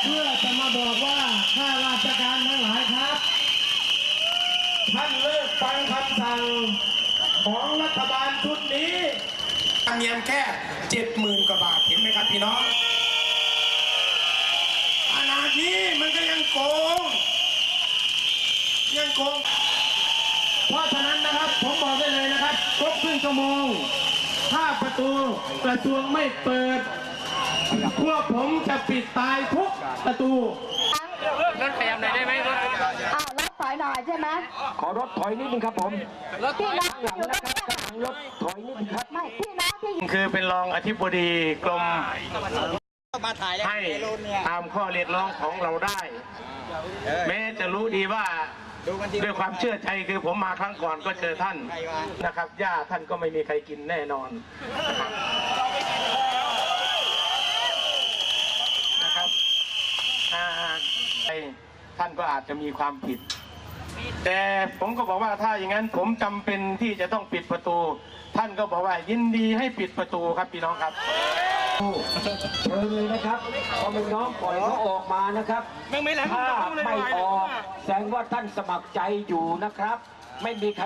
เพื่อจะมาบอกว่าข้าราชการทั้งหลายครับ ท่านเลิกฟังคำสั่งของรัฐบาลชุดนี้ธรรมเนียมแค่เจ็ดหมื่นกว่าบาทเห็นไหมครับพี่น้องขนาดนี้มันก็ยังโกง ยังโกง เพราะฉะนั้นนะครับผมบอกได้เลยนะครับครบครึ่งชั่วโมง ถ้าประตูกระทรวงไม่เปิด พวกผมจะปิดตายทุกประตูรถขยับหน่อยได้ไหมรถอ้าวรถถอยหน่อยใช่ไหมขอรถถอยนิดนึงครับผมรถพี่น้องข้างหลังอยู่ตรนะงครับนี้ข้างหลังรถถอยนิดนึงครับไม่พี่น้องที่อยู่คือเป็นรองอธิบดีกรมมาถ่ายแล้วให้ตามข้อเรียกร้องของเราได้ แม้จะรู้ดีว่าดูกันทีด้วยความเชื่อใจคือผมมาครั้งก่อนก็เจอท่านนะครับย่าท่านก็ไม่มีใครกินแน่นอนนะครับนะครับอ่าไอ้ ท่านก็อาจจะมีความผิด แต่ผมก็บอกว่าถ้าอย่างนั้นผมจำเป็นที่จะต้องปิดประตู ท่านก็บอกว่ายินดีให้ปิดประตูครับพี่น้องครับเชิญเลยนะครับพอเป็นน้องปล่อยเขาออกมานะครับไม่ไม่แล้วถ้าไม่ออกแสดงว่าท่านสมัครใจอยู่นะครับ ไม่มีใคร